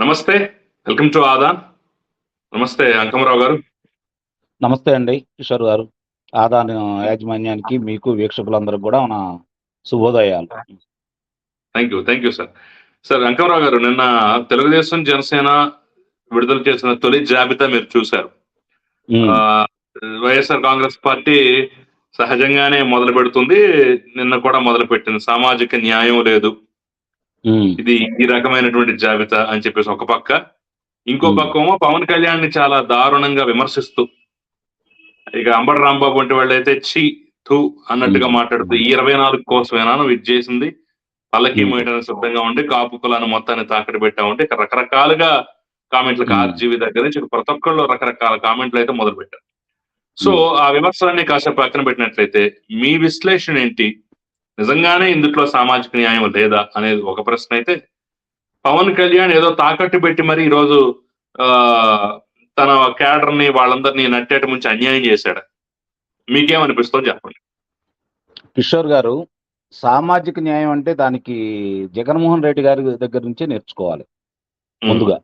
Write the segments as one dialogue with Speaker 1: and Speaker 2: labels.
Speaker 1: నమస్తే welcome to Aadan. నమస్తే అంకమరావు గారు.
Speaker 2: నమస్తే అండి కిషోర్ గారు. ఆదాని యాజమాన్యానికి మీకు వీక్షకులందరికీ కూడా మన శుభోదయాలు.
Speaker 1: Thank you thank you sir sir Ankamarao garu నిన్న తెలుగుదేశం జనసేన విడుదల చేసిన తొలి జాబితా మీరు చూశారు. వైఎస్ఆర్ కాంగ్రెస్ పార్టీ సహజంగానే మొదలు పెడుతుంది నిన్న కూడా మొదలు పెట్టింది సామాజిక న్యాయం లేదు. ఇది ఈ రకమైనటువంటి జాబితా అని చెప్పేసి ఒక పక్క ఇంకో. పక్క ఏమో పవన్ కళ్యాణ్ని చాలా దారుణంగా విమర్శిస్తూ ఇక అంబడి రాంబాబు వంటి వాళ్ళు అయితే చి థూ అన్నట్టుగా. మాట్లాడుతూ ఈ ఇరవై నాలుగు కోసమేనా నువ్వు ఇది చేసింది పల్లకి
Speaker 2: Hmm.
Speaker 1: మోయడానికి సిద్ధంగా ఉండి కాపు కులాన్ని మొత్తాన్ని తాకట్టు పెట్టా ఉంటే ఇక రకరకాలుగా కామెంట్లు. ఆర్జీవి దగ్గర నుంచి ప్రతి ఒక్కళ్ళు రకరకాల కామెంట్లు అయితే మొదలు పెట్టారు సో ఆ విమర్శలన్నీ కాసేపు పక్కన పెట్టినట్లయితే మీ విశ్లేషణ ఏంటి నిజంగానే ఇందులో సామాజిక న్యాయం లేదా అనేది ఒక ప్రశ్న అయితే పవన్ కళ్యాణ్ ఏదో తాకట్టు పెట్టి మరి ఈరోజు తన క్యాడర్ని వాళ్ళందరినీ నట్టేట ముంచి అన్యాయం చేశాడు? మీకేమనిపిస్తుందో చెప్పండి.
Speaker 2: కిషోర్ గారు సామాజిక న్యాయం అంటే దానికి జగన్మోహన్ రెడ్డి గారి దగ్గర నుంచే నేర్చుకోవాలి. ముందుగా.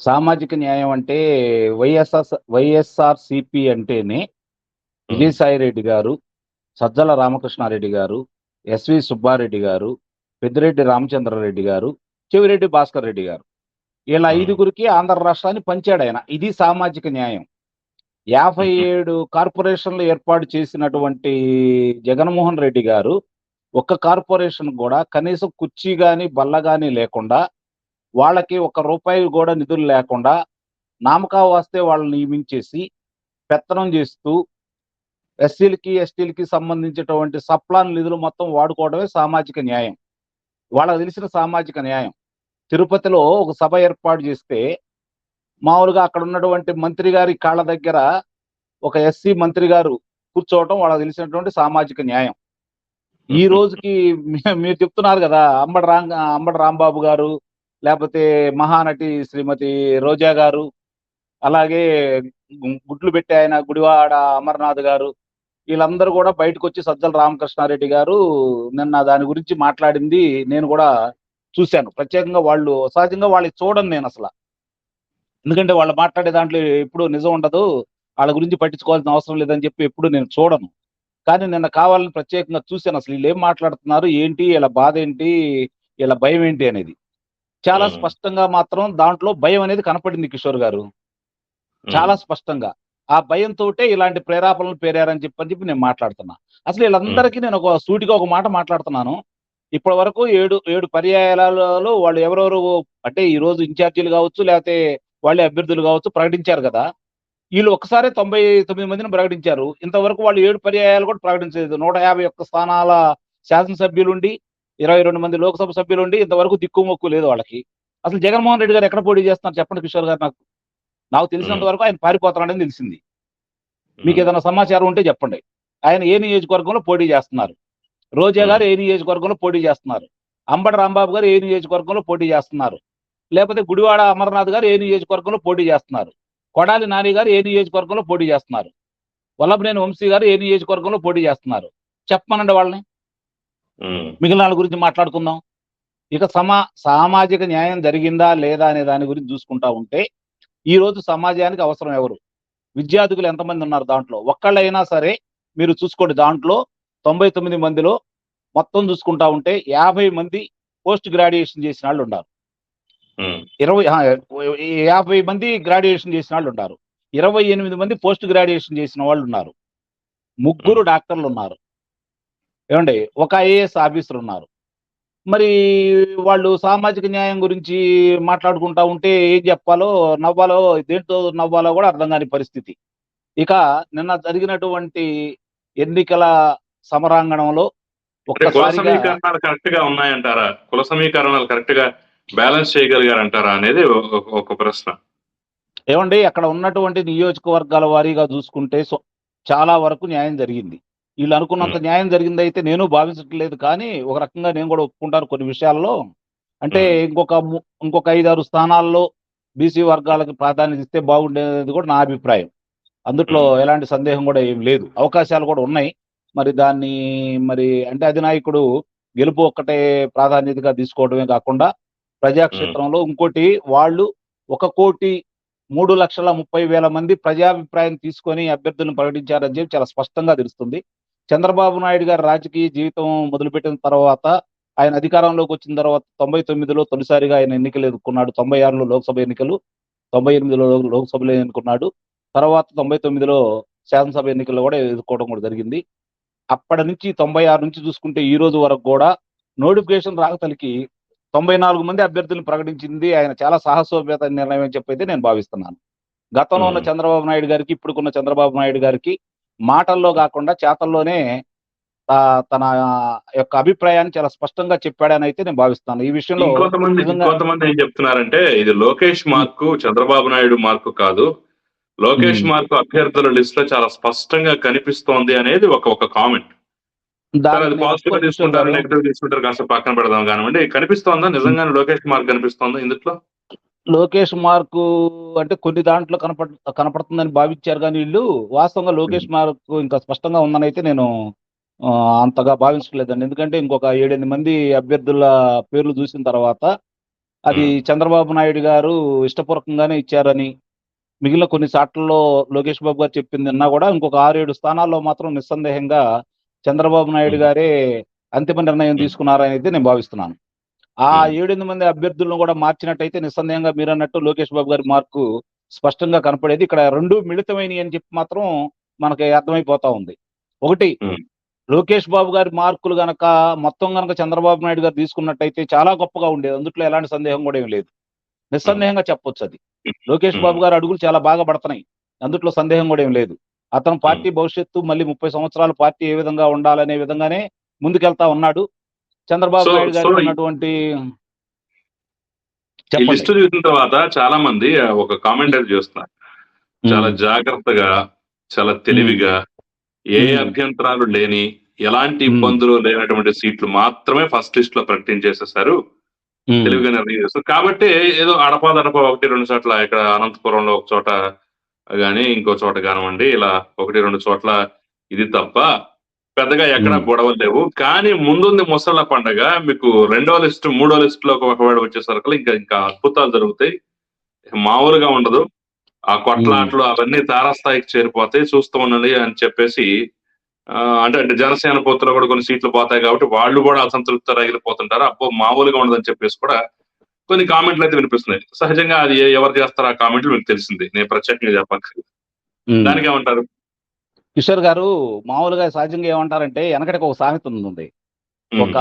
Speaker 2: సామాజిక న్యాయం అంటే వైఎస్ఆర్ వైఎస్ఆర్ సిపి అంటేనే విజయసాయి రెడ్డి గారు సజ్జల రామకృష్ణారెడ్డి గారు ఎస్వి సుబ్బారెడ్డి గారు పెద్దిరెడ్డి రామచంద్రారెడ్డి గారు చెవిరెడ్డి భాస్కర్ రెడ్డి గారు వీళ్ళ
Speaker 1: Hmm.
Speaker 2: ఐదుగురికి ఆంధ్ర రాష్ట్రాన్ని పంచాడు ఆయన ఇది సామాజిక న్యాయం యాభై. ఏడు కార్పొరేషన్లు ఏర్పాటు చేసినటువంటి జగన్మోహన్ రెడ్డి గారు ఒక్క కార్పొరేషన్ కూడా కనీసం కుర్చీ గాని బల్ల గాని లేకుండా వాళ్ళకి ఒక రూపాయి కూడా నిధులు లేకుండా నామకా వస్తే వాళ్ళని నియమించేసి పెత్తనం చేస్తూ ఎస్సీలకి ఎస్టీలకి సంబంధించినటువంటి సప్లాన్ నిధులు మొత్తం వాడుకోవడమే సామాజిక న్యాయం. వాళ్ళకు తెలిసిన సామాజిక న్యాయం. తిరుపతిలో ఒక సభ ఏర్పాటు చేస్తే మామూలుగా అక్కడ ఉన్నటువంటి మంత్రి గారి కాళ్ళ దగ్గర ఒక ఎస్సీ మంత్రి గారు కూర్చోవటం వాళ్ళకి తెలిసినటువంటి సామాజిక న్యాయం. ఈ రోజుకి మీరు చెప్తున్నారు కదా అంబడి రామ్ అంబడి రాంబాబు గారు లేకపోతే మహానటి శ్రీమతి రోజా గారు అలాగే గుడ్లు పెట్టే ఆయన గుడివాడ అమర్నాథ్ గారు వీళ్ళందరూ కూడా బయటకు వచ్చి సజ్జల రామకృష్ణారెడ్డి గారు నిన్న దాని గురించి మాట్లాడింది నేను కూడా చూశాను. ప్రత్యేకంగా వాళ్ళు సహజంగా వాళ్ళకి చూడను నేను అసలు. ఎందుకంటే వాళ్ళు మాట్లాడే దాంట్లో ఎప్పుడు నిజం ఉండదు. వాళ్ళ గురించి పట్టించుకోవాల్సిన అవసరం లేదని చెప్పి ఎప్పుడు నేను చూడను. కానీ నిన్న కావాలని ప్రత్యేకంగా చూశాను అసలు. వీళ్ళు ఏం మాట్లాడుతున్నారు? ఏంటి? వీళ్ళ బాధ ఏంటి? వీళ్ళ భయం ఏంటి అనేది. చాలా. స్పష్టంగా మాత్రం దాంట్లో భయం అనేది కనపడింది కిషోర్ గారు. చాలా స్పష్టంగా. ఆ భయంతో ఇలాంటి ప్రేరేపణలు పేరారని చెప్పని చెప్పి నేను మాట్లాడుతున్నా. అసలు వీళ్ళందరికీ నేను ఒక సూటిగా ఒక మాట మాట్లాడుతున్నాను. ఇప్పటి వరకు ఏడు ఏడు పర్యాయాలలో వాళ్ళు ఎవరెవరు అంటే ఈ రోజు ఇన్ఛార్జీలు కావచ్చు లేకపోతే వాళ్ళే అభ్యర్థులు కావచ్చు ప్రకటించారు కదా. వీళ్ళు ఒకసారి తొంభై తొమ్మిది మందిని ప్రకటించారు. ఇంతవరకు వాళ్ళు ఏడు పర్యాయాలు కూడా ప్రకటించలేదు. నూట యాభై ఒక్క స్థానాల శాసనసభ్యులుండి ఇరవై రెండు మంది లోక్సభ సభ్యులుండి ఇంతవరకు దిక్కుమొక్కు లేదు వాళ్ళకి. అసలు జగన్మోహన్ రెడ్డి గారు ఎక్కడ పోటీ చేస్తున్నారు? చెప్పండి కిషోర్ గారు నాకు. నాకు తెలిసినంత వరకు ఆయన పారిపోతున్నాడని తెలిసింది. మీకు ఏదైనా సమాచారం ఉంటే చెప్పండి. ఆయన ఏ నియోజకవర్గంలో పోటీ చేస్తున్నారు? రోజా గారు ఏ నియోజకవర్గంలో పోటీ చేస్తున్నారు? అంబటి రాంబాబు గారు ఏ నియోజకవర్గంలో పోటీ చేస్తున్నారు? లేకపోతే గుడివాడ అమర్నాథ్ గారు ఏ నియోజకవర్గంలో పోటీ చేస్తున్నారు? కొడాలి నాని గారు ఏ నియోజకవర్గంలో పోటీ చేస్తున్నారు? వల్లభనేని వంశీ గారు ఏ నియోజకవర్గంలో పోటీ చేస్తున్నారు? చెప్పమనండి వాళ్ళని. మిగిలిన వాళ్ళ గురించి మాట్లాడుకుందాం. ఇక సమా సామాజిక న్యాయం జరిగిందా లేదా అనే దాని గురించి చూసుకుంటా ఉంటే ఈ రోజు సమాజానికి అవసరం ఎవరు? విద్యార్థులు ఎంతమంది ఉన్నారు దాంట్లో? ఒక్కళ్ళైనా సరే మీరు చూసుకోండి దాంట్లో తొంభై తొమ్మిది మందిలో మొత్తం చూసుకుంటా ఉంటే యాభై మంది పోస్ట్ గ్రాడ్యుయేషన్ చేసిన వాళ్ళు ఉన్నారు. ఇరవై యాభై మంది గ్రాడ్యుయేషన్ చేసిన వాళ్ళు ఉన్నారు. ఇరవై ఎనిమిది మంది పోస్ట్ గ్రాడ్యుయేషన్ చేసిన వాళ్ళు ఉన్నారు. ముగ్గురు డాక్టర్లు ఉన్నారు. ఏమండి? ఒక ఐఏఎస్ ఆఫీసర్ ఉన్నారు. మరి వాళ్ళు సామాజిక న్యాయం గురించి మాట్లాడుకుంటా ఉంటే ఏం చెప్పాలో నవ్వాలో దేంతో నవ్వాలో కూడా అర్థం కాని పరిస్థితి. ఇక నిన్న జరిగినటువంటి ఎన్నికల సమరాంగణంలో
Speaker 1: కరెక్ట్గా ఉన్నాయంటారా? కుల సమీకరణాలు కరెక్ట్గా బ్యాలెన్స్ చేయగలిగారంటారా అనేది ఒక- ప్రశ్న.
Speaker 2: ఏమండి అక్కడ ఉన్నటువంటి నియోజకవర్గాల వారీగా చూసుకుంటే చాలా వరకు న్యాయం జరిగింది. వీళ్ళు అనుకున్నంత న్యాయం జరిగింది అయితే నేను భావించట్లేదు కానీ ఒక రకంగా నేను కూడా ఒప్పుకుంటాను కొన్ని విషయాల్లో. అంటే. ఇంకొక ఇంకొక ఐదారు స్థానాల్లో బీసీ వర్గాలకు ప్రాధాన్యత ఇస్తే బాగుండేది కూడా నా అభిప్రాయం. అందుట్లో. ఎలాంటి సందేహం కూడా ఏం లేదు. అవకాశాలు కూడా ఉన్నాయి. మరి దాన్ని మరి అంటే అధినాయకుడు గెలుపు ఒక్కటే ప్రాధాన్యతగా తీసుకోవడమే కాకుండా ప్రజాక్షేత్రంలో ఇంకోటి వాళ్ళు ఒక కోటి మూడు లక్షల ముప్పై వేల మంది ప్రజాభిప్రాయం తీసుకొని అభ్యర్థులను ప్రకటించారని చెప్పి చాలా స్పష్టంగా తెలుస్తుంది. చంద్రబాబు నాయుడు గారి రాజకీయ జీవితం మొదలుపెట్టిన తర్వాత ఆయన అధికారంలోకి వచ్చిన తర్వాత తొంభై తొమ్మిదిలో తొలిసారిగా ఆయన ఎన్నికలు ఎదుర్కొన్నాడు. తొంభై ఆరులో లోక్సభ ఎన్నికలు తొంభై ఎనిమిదిలో లోక్సభలో ఎన్నుకున్నాడు. తర్వాత తొంభై తొమ్మిదిలో శాసనసభ ఎన్నికల్లో కూడా ఎదుర్కోవడం కూడా జరిగింది. అప్పటి నుంచి తొంభై ఆరు నుంచి చూసుకుంటే ఈ రోజు వరకు కూడా నోటిఫికేషన్ రాకతలికి తొంభై నాలుగు మంది అభ్యర్థులను ప్రకటించింది ఆయన చాలా సాహసోపేత నిర్ణయం అని చెప్పైతే నేను భావిస్తున్నాను. గతంలో ఉన్న. చంద్రబాబు నాయుడు గారికి ఇప్పుడుకున్న చంద్రబాబు నాయుడు గారికి మాటల్లో కాకుండా చేతల్లోనే తన యొక్క అభిప్రాయాన్ని చాలా స్పష్టంగా చెప్పాడని అయితే నేను భావిస్తాను ఈ విషయంలో
Speaker 1: ఇంకొంతమంది
Speaker 2: నిజంగా-
Speaker 1: ఇంకొంతమంది ఏం చెప్తున్నారంటే ఇది లోకేష్ మార్కు చంద్రబాబు నాయుడు మార్కు కాదు. లోకేష్. మార్కు అభ్యర్థుల లిస్ట్లో చాలా స్పష్టంగా కనిపిస్తోంది అనేది ఒక ఒక కామెంట్. పాజిటివ్ తీసుకుంటారు. నెగిటివ్ తీసుకుంటారు కాస్త పక్కన పెడదాం కానివ్వండి కనిపిస్తోందా నిజంగానే లోకేష్ మార్క్ కనిపిస్తోందా ఇందులో
Speaker 2: లోకేష్ మార్కు అంటే కొన్ని దాంట్లో కనపడ కనపడుతుందని భావించారు కానీ వీళ్ళు వాస్తవంగా లోకేష్ మార్కు ఇంకా స్పష్టంగా ఉందని అయితే నేను అంతగా భావించలేదండి ఎందుకంటే ఇంకొక ఏడెనిమిది మంది అభ్యర్థుల పేర్లు చూసిన తర్వాత అది. చంద్రబాబు నాయుడు గారు ఇష్టపూర్వకంగానే ఇచ్చారని మిగిలిన కొన్ని సాట్లలో లోకేష్ బాబు గారు చెప్పింది అన్నా కూడా ఇంకొక ఆరు ఏడు స్థానాల్లో మాత్రం నిస్సందేహంగా చంద్రబాబు నాయుడు. గారే అంతిమ నిర్ణయం. తీసుకున్నారని అయితే నేను భావిస్తున్నాను ఆ. ఏడెనిమిది మంది అభ్యర్థులను కూడా మార్చినట్టయితే నిస్సందేహంగా మీరు అన్నట్టు లోకేష్ బాబు గారి మార్కు స్పష్టంగా కనపడేది ఇక్కడ రెండు మిళితమైనవి అని చెప్పి మాత్రం మనకి అర్థమైపోతా ఉంది ఒకటి. లోకేష్ బాబు గారి మార్కులు గనక మొత్తం గనక చంద్రబాబు నాయుడు గారు తీసుకున్నట్టయితే చాలా గొప్పగా ఉండేది అందుట్లో ఎలాంటి సందేహం కూడా ఏం లేదు నిస్సందేహంగా చెప్పొచ్చు అది లోకేష్. బాబు గారు అడుగులు చాలా బాగా పడుతున్నాయి అందుట్లో సందేహం కూడా ఏం లేదు అతను పార్టీ భవిష్యత్తు మళ్ళీ ముప్పై సంవత్సరాల పార్టీ ఏ విధంగా ఉండాలనే విధంగానే ముందుకెళ్తా ఉన్నాడు. చంద్రబాబు నాయుడు
Speaker 1: so-
Speaker 2: ఉన్నటువంటి
Speaker 1: లిస్టు చూసిన తర్వాత చాలా మంది ఒక కామెంట్ అయితే చేస్తున్నారు. చాలా జాగ్రత్తగా చాలా తెలివిగా ఏ. అభ్యంతరాలు లేని ఎలాంటి. ఇబ్బందులు లేనటువంటి సీట్లు మాత్రమే ఫస్ట్ లిస్ట్లో ప్రకటించేసేసారు తెలివిగా నిర్ణయం చేస్తారు కాబట్టి ఏదో అడపాదడప ఒకటి రెండు చోట్ల ఇక్కడ అనంతపురంలో ఒక చోట గానీ ఇంకో చోట కానివ్వండి ఇలా ఒకటి రెండు చోట్ల ఇది తప్ప పెద్దగా ఎక్కడ. గొడవలు లేవు. కానీ ముందుంది ముసళ్ళ పండగ. మీకు రెండో లిస్ట్ మూడో లిస్ట్లో ఒకవేళ వచ్చేసరికి ఇంకా ఇంకా అద్భుతాలు జరుగుతాయి. మామూలుగా ఉండదు. ఆ కొట్లాట్లు అవన్నీ తారాస్థాయికి చేరిపోతాయి. చూస్తూ ఉండండి అని చెప్పేసి అంటే అంటే జనసేన పొత్తులో కూడా కొన్ని సీట్లు పోతాయి కాబట్టి వాళ్ళు కూడా అసంతృప్తి రగిలిపోతుంటారు. అబ్బో మామూలుగా ఉండదని చెప్పేసి కూడా కొన్ని కామెంట్లు అయితే వినిపిస్తున్నాయి. సహజంగా అది ఎవరు చేస్తారో ఆ కామెంట్లు మీకు తెలిసింది. నేను ప్రత్యేకంగా
Speaker 2: ఉమ్.
Speaker 1: దానికి ఏమంటారు?
Speaker 2: కిషోర్ గారు మామూలుగా సహజంగా ఏమంటారంటే వెనకటికి ఒక సామెత ఉంది ఒక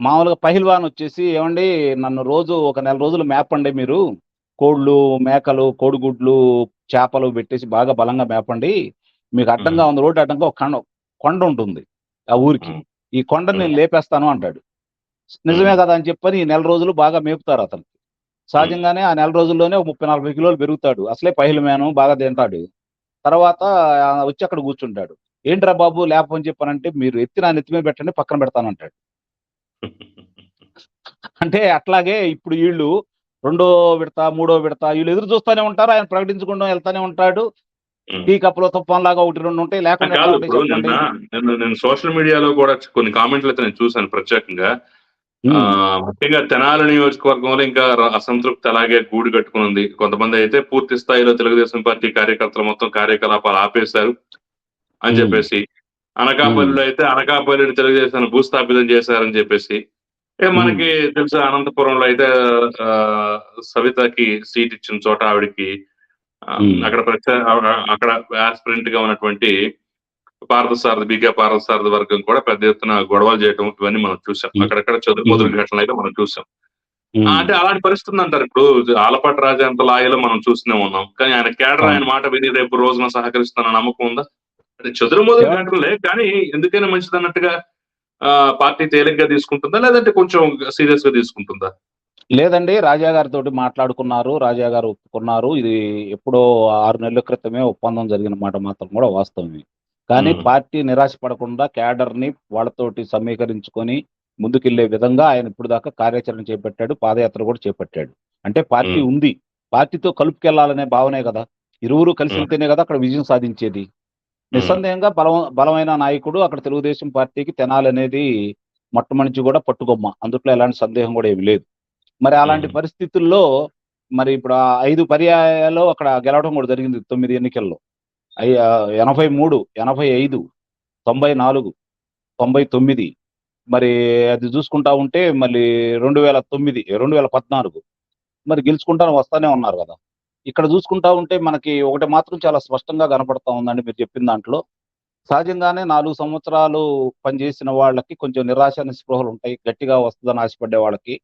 Speaker 2: మామూలుగా పహిల్వాన్ వచ్చేసి ఏమండి నన్ను రోజు ఒక నెల రోజులు మేపండి మీరు. కోళ్ళు మేకలు కోడిగుడ్లు చేపలు పెట్టేసి బాగా బలంగా మేపండి. మీకు అడ్డంగా ఉంది రోడ్డు అడ్డంగా ఒక కొండ కొండ ఉంటుంది ఆ ఊరికి. ఈ కొండని నేను లేపేస్తాను అంటాడు. నిజమే కదా అని చెప్పని నెల రోజులు బాగా మేపుతారు అతనికి సహజంగానే ఆ నెల రోజుల్లోనే ఒక ముప్పై నలభై కిలోలు పెరుగుతాడు. అసలే పహిల్ మేను బాగా తింటాడు. తర్వాత వచ్చి అక్కడ కూర్చుంటాడు. ఏంట్రా బాబు లేపని చెప్పానంటే మీరు ఎత్తి నా నెత్తి మీద పెట్టండి పక్కన పెడతాను అంటాడు. అంటే అట్లాగే ఇప్పుడు వీళ్ళు రెండో విడత మూడో విడత వీళ్ళు ఎదురు చూస్తూనే ఉంటారు. ఆయన ప్రకటించకుండా వెళ్తానే ఉంటాడు. టీ కప్పులో తుఫాన్ లాగా ఒకటి రెండు ఉంటాయి. లేకుండా
Speaker 1: నేను సోషల్ మీడియాలో కూడా కొన్ని కామెంట్లు అయితే నేను చూశాను ప్రత్యేకంగా. ముఖ్యంగా తెనాలి నియోజకవర్గంలో ఇంకా అసంతృప్తి అలాగే గూడు కట్టుకుని కొంతమంది అయితే పూర్తి స్థాయిలో తెలుగుదేశం పార్టీ కార్యకర్తలు మొత్తం కార్యకలాపాలు ఆపేశారు అని. చెప్పేసి. అనకాపల్లిలో అయితే అనకాపల్లిని తెలుగుదేశాన్ని భూస్థాపితం చేశారని చెప్పేసి. మనకి తెలుసు అనంతపురంలో అయితే సవితకి సీట్ ఇచ్చిన చోట ఆవిడకి. అక్కడ ఆ- అక్కడ ఆస్పిరెంట్గా ఉన్నటువంటి పార్థసారథి బీకే పార్థసారథి వర్గం కూడా పెద్ద ఎత్తున గొడవలు చేయడం ఇవన్నీ మనం చూసాం. అక్కడక్కడ చదువు మొదలు ఘటనలు అయితే మనం చూసాం. అంటే అలాంటి పరిస్థితి అంటారు. ఇప్పుడు ఆలపాటి రాజా అంత లాయలో మనం చూస్తూనే ఉన్నాం. కానీ ఆయన కేడర్ ఆయన మాట విని రేపు రోజున సహకరిస్తున్న నమ్మకం ఉందా? అంటే చదురు మొదలు
Speaker 2: Yeah.
Speaker 1: ఘటనలే కానీ ఎందుకైనా మంచిది అన్నట్టుగా ఆ, పార్టీ తేలిగ్గా తీసుకుంటుందా? లేదంటే కొంచెం సీరియస్గా తీసుకుంటుందా?
Speaker 2: లేదండి. రాజా గారితో మాట్లాడుకున్నారు. రాజా గారు ఒప్పుకున్నారు. ఇది ఎప్పుడో ఆరు నెలల క్రితమే ఒప్పందం జరిగిన మాట మాత్రం కూడా వాస్తవమే. కానీ. పార్టీ నిరాశ పడకుండా క్యాడర్ని వాళ్ళతోటి సమీకరించుకొని ముందుకెళ్ళే విధంగా ఆయన ఇప్పుడు దాకా కార్యాచరణ చేపట్టాడు పాదయాత్ర కూడా చేపట్టాడు అంటే పార్టీ. ఉంది పార్టీతో కలుపుకెళ్ళాలనే భావనే కదా ఇరువురు కలిసి. వెళ్తేనే కదా అక్కడ విజయం సాధించేది నిస్సందేహంగా బలం బలమైన నాయకుడు అక్కడ తెలుగుదేశం పార్టీకి తెనాలి అనేది మొట్టమొదటి కూడా పట్టుకొమ్మ అందుట్లో ఎలాంటి సందేహం కూడా ఏమి లేదు మరి అలాంటి. పరిస్థితుల్లో మరి ఇప్పుడు ఐదు పర్యాయాలు అక్కడ గెలవడం కూడా జరిగింది తొమ్మిది ఎన్నికల్లో ఎనభై మూడు ఎనభై ఐదు తొంభై నాలుగు తొంభై తొమ్మిది. మరి అది చూసుకుంటా ఉంటే మళ్ళీ రెండు వేల తొమ్మిది రెండు వేల పద్నాలుగు. మరి గెలుచుకుంటా వస్తానే ఉన్నారు కదా. ఇక్కడ చూసుకుంటా ఉంటే మనకి ఒకటి మాత్రం చాలా స్పష్టంగా కనపడతా ఉందండి మీరు చెప్పిన దాంట్లో. సహజంగానే నాలుగు సంవత్సరాలు పనిచేసిన వాళ్ళకి కొంచెం నిరాశ నిస్పృహలు ఉంటాయి గట్టిగా వస్తుందని ఆశపడ్డే వాళ్ళకి.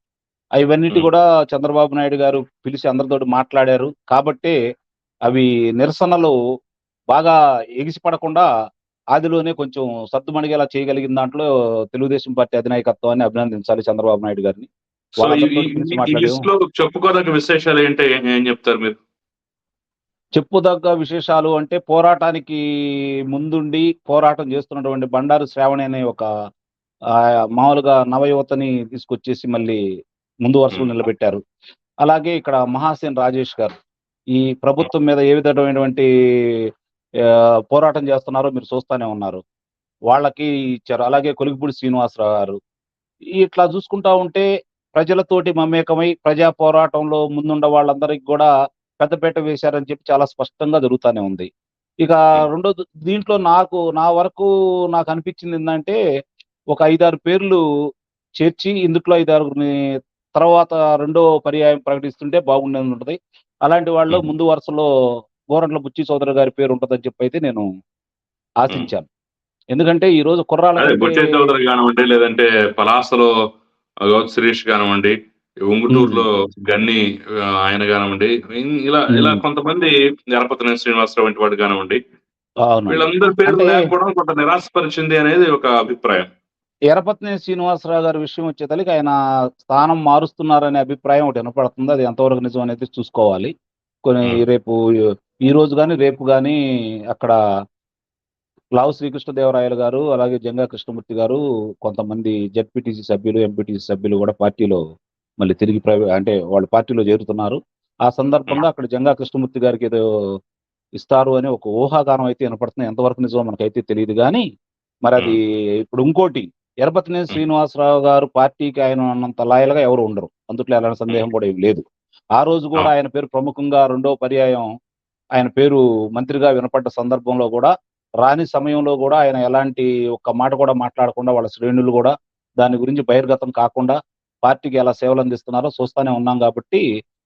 Speaker 2: అవన్నిటి. కూడా చంద్రబాబు నాయుడు గారు పిలిచి అందరితోటి మాట్లాడారు. కాబట్టి అవి నిరసనలు బాగా ఎగిసిపడకుండా ఆదిలోనే కొంచెం సర్దుమణిగేలా చేయగలిగిన దాంట్లో తెలుగుదేశం పార్టీ అధినాయకత్వాన్ని అభినందించాలి చంద్రబాబు నాయుడు గారిని.
Speaker 1: చెప్పుకోదగ్గ విశేషాలు ఏంటి ఏం చెప్తారు మీరు?
Speaker 2: చెప్పుదగ్గ విశేషాలు అంటే పోరాటానికి ముందుండి పోరాటం చేస్తున్నటువంటి బండారు శ్రావణి అనే ఒక ఆ, మామూలుగా నవయువతని తీసుకొచ్చేసి మళ్ళీ ముందు వరుసలో. నిలబెట్టారు. అలాగే ఇక్కడ మహాసేన్ రాజేష్ గారు. ఈ ప్రభుత్వం మీద ఏ విధమైనటువంటి పోరాటం చేస్తున్నారో మీరు చూస్తానే ఉన్నారు. వాళ్ళకి ఇచ్చారు. అలాగే కొలిగిపూడి శ్రీనివాసరావు గారు. ఇట్లా చూసుకుంటా ఉంటే ప్రజలతోటి మమేకమై ప్రజా పోరాటంలో ముందుండ వాళ్ళందరికీ కూడా పెద్దపేట వేశారని చెప్పి చాలా స్పష్టంగా జరుగుతానే ఉంది. ఇక రెండో దీంట్లో నాకు నా వరకు నాకు అనిపించింది ఏంటంటే ఒక ఐదారు పేర్లు చేర్చి ఇందులో ఐదారుగురిని తర్వాత రెండో పర్యాయం ప్రకటిస్తుంటే బాగుండేది ఉంటుంది. అలాంటి వాళ్ళు
Speaker 1: మ్మ్.
Speaker 2: ముందు వరుసలో గోరంట్ల బుచ్చి సోదరు గారి పేరు ఉంటుందని చెప్పి అయితే నేను ఆశించాను. ఎందుకంటే ఈ రోజు కుర్రాళ్ళ కంటే
Speaker 1: బొచ్చే చౌదరి కానివ్వండి లేదంటే పలాసలో గౌత్ శిరీష్ కానివ్వండి ఉంగుటూరులో గన్ని ఆయన కానివ్వండి ఇలా ఇలా. కొంతమంది ఎరపతిన శ్రీనివాసరావు వంటి వాడు కానివ్వండి వీళ్ళందరి లేకపోవడం కొంత నిరాశపరిచింది అనేది ఒక అభిప్రాయం.
Speaker 2: ఎరపత్ని శ్రీనివాసరావు గారి విషయం వచ్చేతలకి ఆయన స్థానం మారుస్తున్నారనే అభిప్రాయం ఒకటి వినపడుతుంది. అది ఎంతవరకు నిజం అనేది చూసుకోవాలి. కొన్ని. రేపు ఈ రోజు కానీ రేపు కానీ అక్కడ లావు శ్రీకృష్ణదేవరాయలు గారు అలాగే జంగా కృష్ణమూర్తి గారు కొంతమంది జెడ్పీటీసీ సభ్యులు ఎంపీటీసీ సభ్యులు కూడా పార్టీలో మళ్ళీ తిరిగి అంటే వాళ్ళ పార్టీలో చేరుతున్నారు. ఆ సందర్భంగా అక్కడ జంగా కృష్ణమూర్తి గారికి ఏదో ఇస్తారు అని ఒక ఊహాగానం అయితే వినపడుతుంది ఎంతవరకు నిజమో మనకైతే తెలియదు కానీ మరి అది ఇప్పుడు ఇంకోటి ఎరపతినేని శ్రీనివాసరావు గారు పార్టీకి ఆయన ఉన్నంత లాయల్గా ఎవరు ఉండరు. అందుట్లో ఎలాంటి సందేహం కూడా ఏం లేదు. ఆ రోజు కూడా ఆయన పేరు ప్రముఖంగా రెండో పర్యాయం ఆయన పేరు మంత్రిగా వినపడ్డ సందర్భంలో కూడా రాని సమయంలో కూడా ఆయన ఎలాంటి ఒక్క మాట కూడా మాట్లాడకుండా వాళ్ళ శ్రేణులు కూడా దాని గురించి బహిర్గతం కాకుండా పార్టీకి ఎలా సేవలు అందిస్తున్నారో చూస్తానే ఉన్నాం కాబట్టి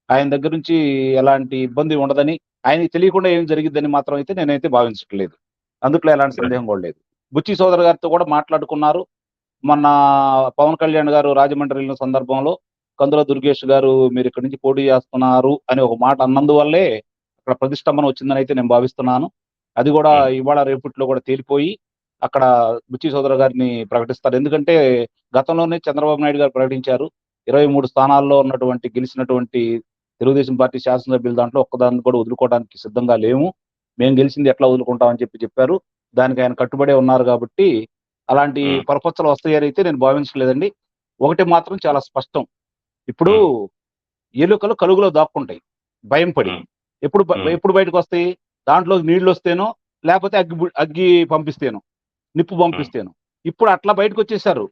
Speaker 2: ఆయన దగ్గర నుంచి ఎలాంటి ఇబ్బంది ఉండదని ఆయనకి తెలియకుండా ఏం జరిగిద్దని మాత్రం అయితే నేనైతే భావించట్లేదు. అందుట్లో ఎలాంటి సందేహం కూడా లేదు. బుచ్చి సోదరు గారితో కూడా మాట్లాడుకున్నారు. మొన్న పవన్ కళ్యాణ్ గారు రాజమండ్రి వెళ్ళిన సందర్భంలో కందుల దుర్గేష్ గారు మీరు ఇక్కడి నుంచి పోటీ చేస్తున్నారు అని ఒక మాట అన్నందువల్లే అక్కడ ప్రతిష్టంభన వచ్చిందని అయితే నేను భావిస్తున్నాను. అది కూడా ఇవాళ రేపట్లో కూడా తేలిపోయి అక్కడ బుచ్చి సోదరు గారిని ప్రకటిస్తారు. ఎందుకంటే గతంలోనే చంద్రబాబు నాయుడు గారు ప్రకటించారు. ఇరవై మూడు స్థానాల్లో ఉన్నటువంటి గెలిచినటువంటి తెలుగుదేశం పార్టీ శాసనసభ్యుల దాంట్లో ఒక్కదాన్ని కూడా వదులుకోవడానికి సిద్ధంగా లేము. మేము గెలిచింది ఎట్లా వదులుకుంటామని చెప్పి చెప్పారు. దానికి ఆయన కట్టుబడే ఉన్నారు కాబట్టి అలాంటి
Speaker 1: మ్మ్.
Speaker 2: పరపచ్చలు వస్తాయని అయితే నేను భావించలేదండి ఒకటి మాత్రం చాలా స్పష్టం. ఇప్పుడు ఎలుకలు కలుగులో దాక్కుంటాయి. భయం పడి. ఎప్పుడు. ఎప్పుడు బయటకు వస్తాయి దాంట్లో నీళ్ళు వస్తేనో లేకపోతే అగ్గి అగ్గి పంపిస్తేనో నిప్పు పంపిస్తేనో. ఇప్పుడు అట్లా బయటకు వచ్చేసారు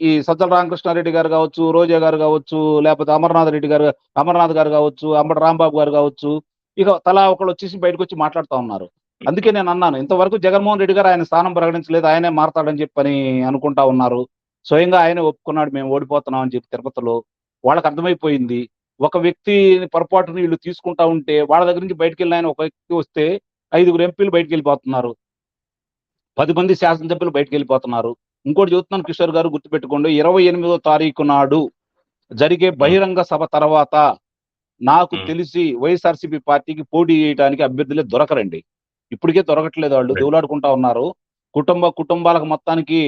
Speaker 2: ఈ సజ్జల రామకృష్ణారెడ్డి గారు కావచ్చు రోజా గారు కావచ్చు లేకపోతే అమర్నాథ్ రెడ్డి గారు అమర్నాథ్ గారు కావచ్చు అంబటి రాంబాబు గారు కావచ్చు ఇక తలా ఒకళ్ళు వచ్చేసి బయటకు వచ్చి మాట్లాడుతూ ఉన్నారు. అందుకే నేను అన్నాను ఇంతవరకు జగన్మోహన్ రెడ్డి గారు ఆయన స్థానం ప్రకటించలేదు ఆయనే మారతాడని చెప్పని అనుకుంటా ఉన్నారు. స్వయంగా ఆయనే ఒప్పుకున్నాడు మేము ఓడిపోతున్నాం అని చెప్పి తిరుపతిలో. వాళ్ళకి అర్థమైపోయింది ఒక వ్యక్తి పొరపాటును వీళ్ళు తీసుకుంటా ఉంటే వాళ్ళ దగ్గర నుంచి బయటకు వెళ్ళిన ఒక వ్యక్తి వస్తే ఐదుగురు ఎంపీలు బయటకు వెళ్ళిపోతున్నారు పది మంది శాసనసభ్యులు బయటకు వెళ్ళిపోతున్నారు ఇంకోటి చెబుతున్నాను కిషోర్ గారు గుర్తుపెట్టుకోండి. ఇరవై ఎనిమిదో తారీఖు నాడు జరిగే బహిరంగ సభ తర్వాత నాకు. తెలిసి వైఎస్ఆర్సీపీ పార్టీకి పోటీ చేయడానికి అభ్యర్థులే దొరకరండి. ఇప్పటికే దొరకట్లేదు వాళ్ళు. దూలాడుకుంటా ఉన్నారు. కుటుంబ కుటుంబాలకు మొత్తానికి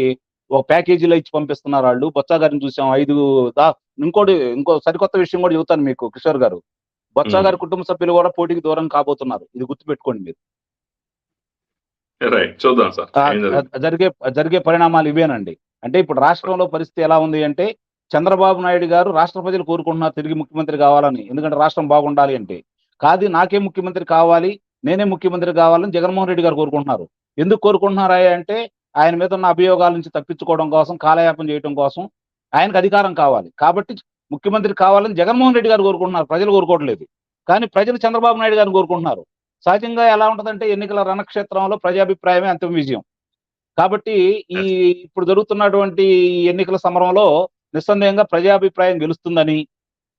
Speaker 2: ఒక ప్యాకేజీలో ఇచ్చి పంపిస్తున్నారు వాళ్ళు. బొత్స గారిని చూసాం. ఐదు దా ఇంకోటి ఇంకో సరికొత్త విషయం కూడా చెబుతాను మీకు కిషోర్ గారు. బొత్స. గారి కుటుంబ సభ్యులు కూడా పోటీకి దూరం కాబోతున్నారు. ఇది గుర్తుపెట్టుకోండి మీరు.
Speaker 1: చూద్దాం సార్.
Speaker 2: జరిగే జరిగే పరిణామాలు ఇవేనండి. అంటే ఇప్పుడు రాష్ట్రంలో పరిస్థితి ఎలా ఉంది అంటే చంద్రబాబు నాయుడు గారు రాష్ట్ర ప్రజలు కోరుకుంటున్నారు తిరిగి ముఖ్యమంత్రి కావాలని. ఎందుకంటే రాష్ట్రం బాగుండాలి అంటే. కాదు నాకే ముఖ్యమంత్రి కావాలి నేనే ముఖ్యమంత్రి కావాలని జగన్మోహన్ రెడ్డి గారు కోరుకుంటున్నారు. ఎందుకు కోరుకుంటున్నారా అంటే ఆయన మీద ఉన్న అభియోగాల నుంచి తప్పించుకోవడం కోసం కాలయాపన చేయడం కోసం ఆయనకు అధికారం కావాలి. కాబట్టి ముఖ్యమంత్రి కావాలని జగన్మోహన్ రెడ్డి గారు కోరుకుంటున్నారు. ప్రజలు కోరుకోవట్లేదు. కానీ ప్రజలు చంద్రబాబు నాయుడు గారిని కోరుకుంటున్నారు. సహజంగా ఎలా ఉంటుందంటే ఎన్నికల రణక్షేత్రంలో ప్రజాభిప్రాయమే అంతిమ విజయం. కాబట్టి ఈ ఇప్పుడు జరుగుతున్నటువంటి ఎన్నికల సమరంలో నిస్సందేహంగా ప్రజాభిప్రాయం గెలుస్తుందని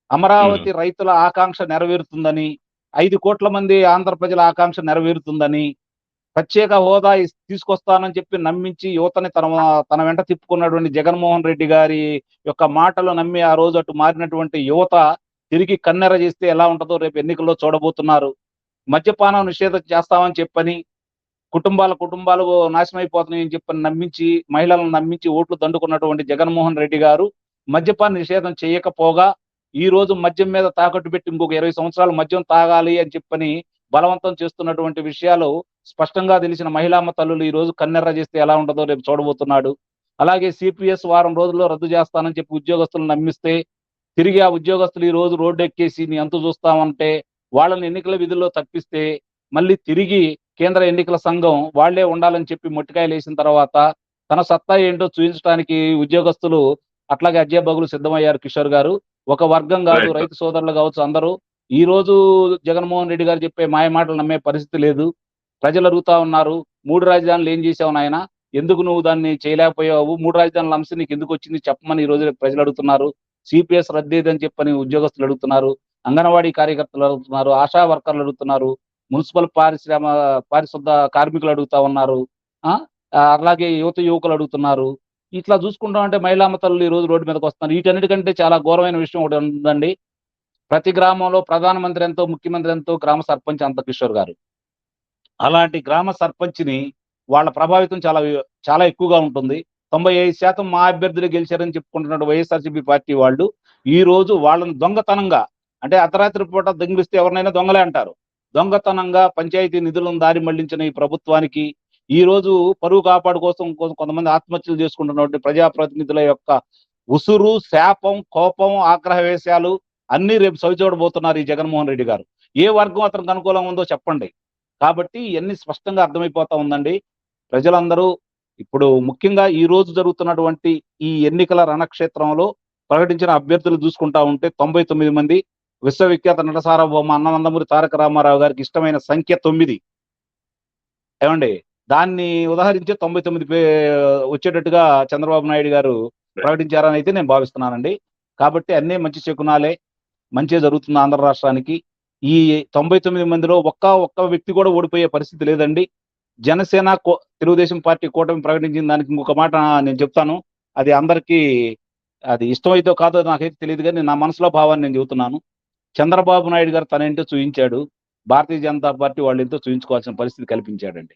Speaker 2: అమరావతి రైతుల ఆకాంక్ష నెరవేరుతుందని ఐదు కోట్ల మంది ఆంధ్ర ప్రజల ఆకాంక్ష నెరవేరుతుందని ప్రత్యేక హోదా తీసుకొస్తానని చెప్పి నమ్మించి యువతని తన తన వెంట తిప్పుకున్నటువంటి జగన్మోహన్ రెడ్డి గారి యొక్క మాటలు నమ్మి ఆ రోజు అటు మారినటువంటి యువత తిరిగి కన్నెర చేస్తే ఎలా ఉంటుందో రేపు ఎన్నికల్లో చూడబోతున్నారు. మద్యపానం నిషేధం చేస్తామని చెప్పని కుటుంబాల కుటుంబాలు నాశనం అయిపోతున్నాయని చెప్పని నమ్మించి మహిళలను నమ్మించి ఓట్లు దండుకున్నటువంటి జగన్మోహన్ రెడ్డి గారు మద్యపాన నిషేధం చేయకపోగా ఈ రోజు మద్యం మీద తాకట్టు పెట్టి ఇంకొక ఇరవై సంవత్సరాలు మద్యం తాగాలి అని చెప్పని బలవంతం చేస్తున్నటువంటి విషయాలు స్పష్టంగా తెలిసిన మహిళామ్మ తల్లులు ఈ రోజు కన్నెర్ర చేస్తే ఎలా ఉంటుందో రేపు చూడబోతున్నాడు. అలాగే సిపిఎస్ వారం రోజుల్లో రద్దు చేస్తానని చెప్పి ఉద్యోగస్తులను నమ్మిస్తే తిరిగి ఆ ఉద్యోగస్తులు ఈ రోజు రోడ్డు ఎక్కేసి నీ అంతు చూస్తామంటే వాళ్ళని ఎన్నికల విధుల్లో తప్పిస్తే మళ్ళీ తిరిగి కేంద్ర ఎన్నికల సంఘం వాళ్ళే ఉండాలని చెప్పి మొట్టికాయలు వేసిన తర్వాత తన సత్తా ఏంటో చూపించడానికి ఉద్యోగస్తులు అట్లాగే అజయబగులు సిద్ధమయ్యారు కిషోర్ గారు. ఒక వర్గం కాదు. రైతు సోదరులు కావచ్చు అందరూ. ఈ రోజు జగన్మోహన్ రెడ్డి గారు చెప్పే మాయ మాటలు నమ్మే పరిస్థితి లేదు. ప్రజలు అడుగుతా ఉన్నారు మూడు రాజధానులు ఏం చేసావు నాయన? ఎందుకు నువ్వు దాన్ని చేయలేకపోయావు? మూడు రాజధానుల అంశం నీకు ఎందుకు వచ్చింది? చెప్పమని ఈ రోజు ప్రజలు అడుగుతున్నారు. సిపిఎస్ రద్దేదని చెప్పని ఉద్యోగస్తులు అడుగుతున్నారు. అంగన్వాడీ కార్యకర్తలు అడుగుతున్నారు. ఆశా వర్కర్లు అడుగుతున్నారు. మున్సిపల్ పారిశ్రమ పారిశుద్ధ కార్మికులు అడుగుతా ఉన్నారు. ఆ? అలాగే యువత యువకులు అడుగుతున్నారు. ఇట్లా చూసుకుంటాం అంటే మహిళా ఈ రోజు రోడ్డు మీదకి వస్తున్నారు. వీటన్నిటికంటే చాలా ఘోరమైన విషయం ఒకటి ఉందండి. ప్రతి గ్రామంలో ప్రధానమంత్రి ఎంతో ముఖ్యమంత్రి ఎంతో గ్రామ సర్పంచ్ అంత కిషోర్ గారు. అలాంటి గ్రామ సర్పంచ్ని వాళ్ళ ప్రభావితం చాలా చాలా ఎక్కువగా ఉంటుంది. తొంభై ఐదు శాతం మా అభ్యర్థులు గెలిచారని చెప్పుకుంటున్న వైఎస్ఆర్సీపీ పార్టీ వాళ్ళు. ఈ రోజు వాళ్ళని దొంగతనంగా అంటే అర్ధరాత్రి పూట దొంగిలిస్తే ఎవరినైనా దొంగలే అంటారు. దొంగతనంగా పంచాయతీ నిధులను దారి మళ్ళించిన ఈ ప్రభుత్వానికి ఈ రోజు పరువు కాపాడు కోసం కొంతమంది ఆత్మహత్యలు చేసుకుంటున్నటువంటి ప్రజాప్రతినిధుల యొక్క ఉసురు శాపం కోపం ఆగ్రహవేశాలు అన్ని రేపు సవిచూడబోతున్నారు ఈ జగన్మోహన్ రెడ్డి గారు. ఏ వర్గం అతనికి అనుకూలంగా ఉందో చెప్పండి. కాబట్టి ఇవన్నీ స్పష్టంగా అర్థమైపోతా ఉందండి. ప్రజలందరూ ఇప్పుడు ముఖ్యంగా ఈ రోజు జరుగుతున్నటువంటి ఈ ఎన్నికల రణక్షేత్రంలో ప్రకటించిన అభ్యర్థులు చూసుకుంటా ఉంటే తొంభై తొమ్మిది మంది. విశ్వవిఖ్యాత నట సార్వభౌమ అన్ననందమూరి తారక రామారావు గారికి ఇష్టమైన సంఖ్య తొమ్మిది. ఏమండి? దాన్ని ఉదాహరించి తొంభై తొమ్మిది పే- వచ్చేటట్టుగా చంద్రబాబు నాయుడు గారు ప్రకటించారని అయితే నేను భావిస్తున్నానండి. కాబట్టి అన్నీ మంచి శకునాలే. మంచి జరుగుతుంది ఆంధ్ర రాష్ట్రానికి. ఈ తొంభై తొమ్మిది మందిలో ఒక్క ఒక్క వ్యక్తి కూడా ఓడిపోయే పరిస్థితి లేదండి. జనసేన కో- తెలుగుదేశం పార్టీ కూటమి ప్రకటించిన దానికి ఇంకొక మాట నేను చెప్తాను. అది అందరికీ అది ఇష్టమైతే కాదో నాకైతే తెలియదు కానీ నా మనసులో భావాన్ని నేను చెబుతున్నాను. చంద్రబాబు నాయుడు గారు తనేంటో చూపించాడు భారతీయ జనతా పార్టీ వాళ్ళు ఎంతో చూపించుకోవాల్సిన పరిస్థితి కల్పించాడండి.